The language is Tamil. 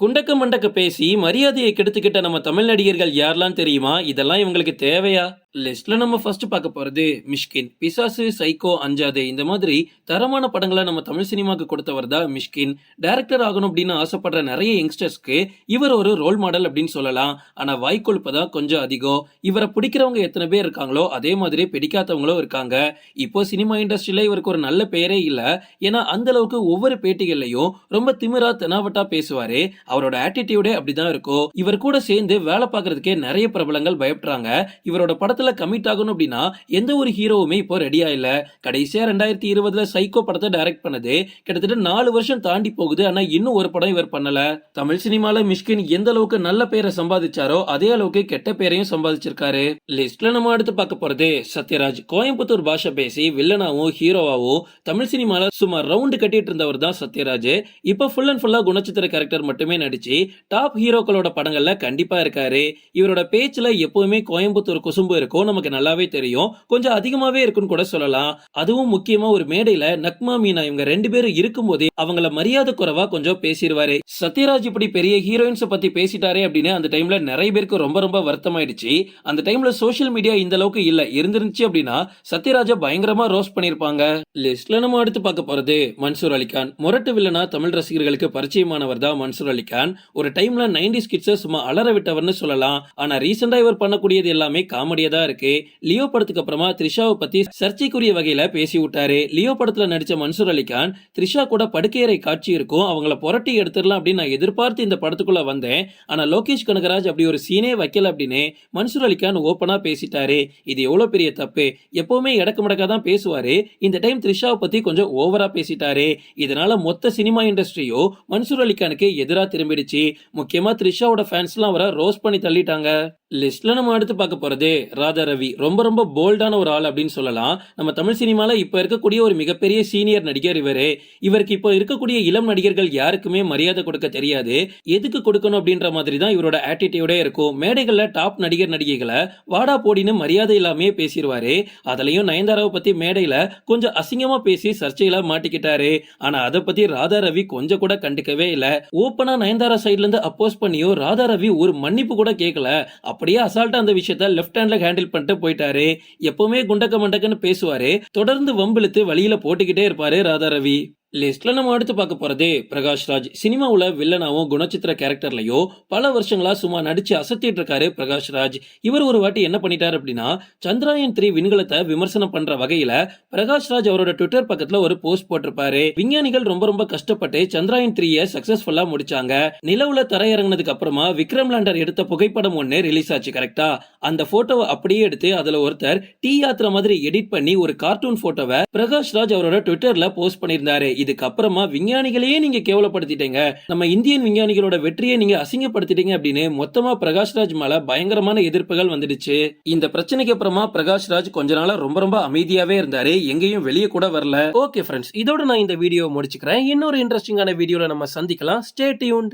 குண்டக்க மண்டக்க பேசி மரியாதையை கெடுத்துக்கிட்ட நம்ம தமிழ் நடிகர்கள் யாரெல்லாம் தெரியுமா? இதெல்லாம் இவங்களுக்கு தேவையா? லிஸ்ட்ல நம்ம ஃபர்ஸ்ட் பார்க்க போறது மிஷ்கின். பிசாசு சைக்கோ அஞ்சாதே. இந்த மாதிரி தரமான படங்களை நம்ம தமிழ் சினிமாக்கு கொடுத்தவர் தான் மிஷ்கின். டைரக்டர் ஆகணும் அப்படின்னு ஆசைப்படுற நிறைய யங்ஸ்டர்ஸ்க்கு இவர் ஒரு ரோல் மாடல் அப்படின்னு சொல்லலாம். ஆனா வாய்க்கொழுப்பு தான் கொஞ்சம் அதிகம். இவரை பிடிக்கிறவங்க எத்தனை பேர் இருக்காங்களோ அதே மாதிரி பிடிக்காதவங்களும் இருக்காங்க. இப்போ சினிமா இண்டஸ்ட்ரியில இவருக்கு ஒரு நல்ல பெயரே இல்லை. ஏன்னா அந்த அளவுக்கு ஒவ்வொரு பேட்டிகள்லையும் ரொம்ப திமிரா தெனாவட்டா பேசுவாரு. அவரோட ஆட்டிடியூடே அப்படிதான் இருக்கும் இவர் கூட சேர்ந்து வேலை பார்க்கறதுக்கே நிறைய பிரபலங்கள் பயப்படுறாங்க. இவரோட படத்துல கமிட் ஆகணும் அப்படின்னா எந்த ஒரு ஹீரோவுமே இப்போ ரெடியா இல்ல. கடைசியா ரெண்டாயிரத்தி இருபதுல சைக்கோ படத்தை டைரக்ட் பண்ணது. கிட்டத்தட்ட நாலு வருஷம் தாண்டி போகுது. ஆனா இன்னும் ஒரு படம் இவர் பண்ணல. தமிழ் சினிமால மிஷ்கின் எந்த அளவுக்கு நல்ல பேரை சம்பாதிச்சாரோ அதே அளவுக்கு கெட்ட பேரையும் சம்பாதிச்சிருக்காரு. லிஸ்ட்ல நம்ம அடுத்து பார்க்க போறது சத்யராஜ். கோயம்புத்தூர் பாஷை பேசி வில்லனாவும் ஹீரோவாவும் தமிழ் சினிமால சுமார் ரவுண்டு கட்டிட்டு இருந்தவர் தான் சத்யராஜ். இப்ப ஃபுல் அண்ட் ஃபுல்லா குணச்சித்திர கேரக்டர் மட்டுமே நடிச்சு டாப் ஹீரோக்களோட படங்கள்ல கண்டிப்பா இருக்காரு. இவரோட பேச்சுல எப்பவுமே கோயம்புத்தூர் குசும்பு இருக்கும். நமக்கு நல்லாவே தெரியும். கொஞ்சம் அதிகமாவே இருக்குன்னு கூட சொல்லலாம். அதுவும் முக்கியமா ஒரு மேடையில நக்மா மீனா இவங்க ரெண்டு பேரும் இருக்கும்போதே அவங்கள மரியாதை குறைவா கொஞ்சம் பேசிடுவாரு. சத்யராஜ் இப்படி பெரிய ஹீரோயின்ஸ் பத்தி பேசிட்டாரே அப்படின்னு அந்த டைம்ல நிறைய பேருக்கு ரொம்ப ரொம்ப வருத்தமாயிடுச்சு. அந்த டைம்ல சோசியல் மீடியா இந்த அளவுக்கு இல்ல. இருந்துருந்துச்சு அப்படின்னா சத்யராஜ பயங்கரமா ரோஸ்ட் பண்ணிருப்பாங்க. லிஸ்ட்ல நம்ம அடுத்து பார்க்க போறது மன்சூர் அலிகான். முரட்டு வில்லனா தமிழ் ரசிகர்களுக்கு பரிச்சயமானவர் தான் மன்சூர் அலிகான். ஒரு டைம்ல நைன்டி கிட்ஸை சும்மா அலற விட்டவர்னு சொல்லலாம். ஆனா ரீசெண்டா இவர் பண்ணக்கூடியது எல்லாமே காமெடியா தான் இருக்கு. லியோ படத்துக்கு அப்புறமா த்ரிஷாவை பத்தி சர்ச்சைக்குரிய வகையில பேசி விட்டாரு. லியோ படத்துல நடிச்ச மன்சூர் அலிகான் த்ரிஷா கூட படுக்கையறை காட்சி இருக்கும். அவங்கள புரட்டி எடுத்துடலாம் அப்படின்னு நான் எதிர்பார்த்து இந்த படத்துக்குள்ள வந்தேன். ஆனா லோகேஷ் கனகராஜ் அப்படி ஒரு சீனே வைக்கல அப்படின்னு மன்சூர் அலிகான் ஓப்பனா பேசிட்டாரு. இது எவ்வளவு பெரிய தப்பு? எப்பவுமே இடக்கு முடக்கா தான் பேசுவாரு. இந்த டைம் த்ரிஷாவை பத்தி கொஞ்சம் ஓவரா பேசிட்டாரு. இதனால மொத்த சினிமா இண்டஸ்ட்ரியோ மன்சூர் அலிகானுக்கு எதிராக திரும்பிடுச்சு. முக்கியமா த்ரிஷாவோட ஃபேன்ஸ்லாம் அவரை ரோஸ் பண்ணி தள்ளிட்டாங்க. லிஸ்ட்ல நம்ம அடுத்து பார்க்க போறது ராதா ரவி. ரொம்ப ரொம்ப போல்டான ஒரு ஆள் அப்படின்னு சொல்லலாம். நம்ம தமிழ் சினிமால இப்ப இருக்கக்கூடிய ஒரு மிகப்பெரிய சீனியர் நடிகர் இவரு. இவருக்கு இப்போ இருக்கக்கூடிய இளம் நடிகர்கள் யாருக்குமே மரியாதை கொடுக்க தெரியாது. எதுக்கு கொடுக்கணும் அப்படின்ற மாதிரி தான் இவரோட ஆட்டிடியூடே இருக்கும். மேடைகள்ல டாப் நடிகர் நடிகைகளை வாடா போடின்னு மரியாதை இல்லாமே பேசிடுவாரு அதுலயும் நயன்தாராவை பத்தி மேடையில கொஞ்சம் அசிங்கமா பேசி சர்ச்சையில மாட்டிக்கிட்டாரு. ஆனா அதை பத்தி ராதா ரவி கொஞ்சம் கூட கண்டுக்கவே இல்லை. ஓப்பனா நயன்தாரா சைட்ல இருந்து அப்போஸ் பண்ணியோ ராதா ரவி ஒரு மன்னிப்பு கூட கேட்கல அப்படியே அசால்ட்டா அந்த விஷயத்த லெஃப்ட் ஹேண்ட்ல ஹேண்டில் பண்ணிட்டு போயிட்டாரு. எப்பவுமே குண்டக்க மண்டக்கன்னு பேசுவாரு. தொடர்ந்து வம்பிழுத்து வழியில போட்டுக்கிட்டே இருப்பாரு ராதா ரவி லிஸ்ட்ல நம்ம அடுத்து பார்க்க போறது பிரகாஷ் ராஜ். சினிமாவுல வில்லனாவும் குணச்சித்திர கேரக்டர்லயோ பல வருஷங்களா சும்மா நடிச்சு அசத்திட்டு இருக்காரு பிரகாஷ் ராஜ். இவர் ஒரு வாட்டி என்ன பண்ணிட்டாரு அப்படின்னா சந்திராயன் த்ரீ விண்கலத்தை விமர்சனம் பண்ற வகையில பிரகாஷ் ராஜ் அவரோட ட்விட்டர் பக்கத்துல ஒரு போஸ்ட் போட்டிருப்பாரு. விஞ்ஞானிகள் ரொம்ப ரொம்ப கஷ்டப்பட்டு சந்திராயன் த்ரீய சக்சஸ்ஃபுல்லா முடிச்சாங்க. நிலவுல தரையிறங்கினதுக்கு அப்புறமா விக்ரம் லேண்டர் எடுத்த புகைப்படம் ஒண்ணு ரிலீஸ் ஆச்சு கரெக்டா அந்த போட்டோவை அப்படியே எடுத்து அதுல ஒருத்தர் டீ யாத்திரை மாதிரி எடிட் பண்ணி ஒரு கார்ட்டூன் போட்டோவை பிரகாஷ் ராஜ் அவரோட ட்விட்டர்ல போஸ்ட் பண்ணியிருந்தாரு. இதுக்கப்புறமா விஞ்ஞானிகளையே நீங்க கேவலப்படுத்திட்டீங்க. நம்ம இந்தியன் விஞ்ஞானிகளோட வெற்றியை நீங்க அசிங்கப்படுத்திட்டீங்க அப்படின்னு மொத்தமா பிரகாஷ் ராஜ் மேல பயங்கரமான எதிர்ப்புகள் வந்துடுச்சு. இந்த பிரச்சனைக்கு அப்புறமா பிரகாஷ் ராஜ் கொஞ்ச நாளா ரொம்ப ரொம்ப அமைதியாவே இருந்தாரு. எங்கேயும் வெளியே கூட வரல. ஓகே ஃப்ரெண்ட்ஸ் இதோட நான் இந்த வீடியோ முடிச்சுக்கிறேன். இன்னொரு இன்ட்ரெஸ்டிங்கான வீடியோல நம்ம சந்திக்கலாம். Stay tuned